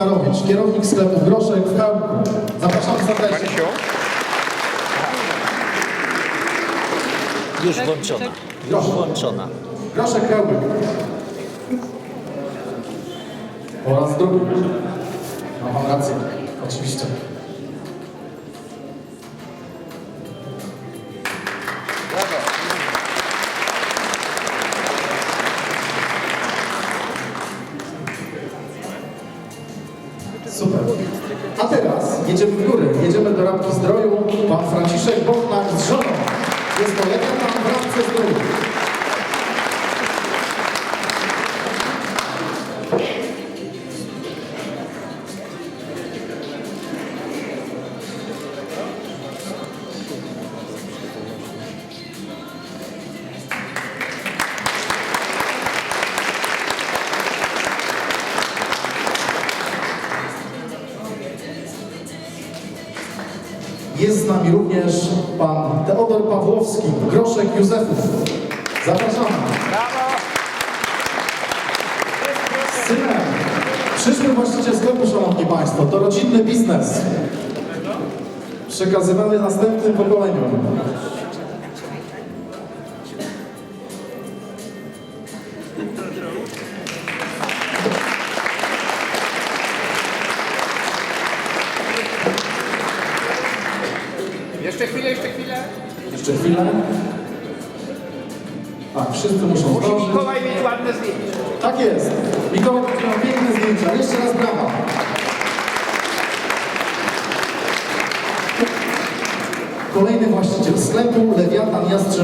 Starowicz, kierownik sklepu Groszek w Chełmku. Zapraszam serdecznie. Marysiu? Już włączona. Już włączona. Groszek Chełmik. Po raz drugi. Ma pan rację, oczywiście. Super. A teraz jedziemy w górę. Jedziemy do Rabki Zdroju. Pan Franciszek Bochnak z żoną. Jest to legenda w Rabce Zdroju. Jest z nami również pan Teodor Pawłowski, Groszek Józefów. Zapraszamy. Synem, przyszły właściciel sklepu, szanowni państwo, to rodzinny biznes. Przekazywany następnym pokoleniom. Jeszcze chwilę, jeszcze chwilę. Jeszcze chwilę. Tak, wszyscy muszą Musi zdążyć. Mikołaj mieć ładne zdjęcie. Tak jest. Mikołaj będzie miał piękne zdjęcia. Jeszcze raz brawa. Kolejny właściciel sklepu, Lewiatan Jastrzęb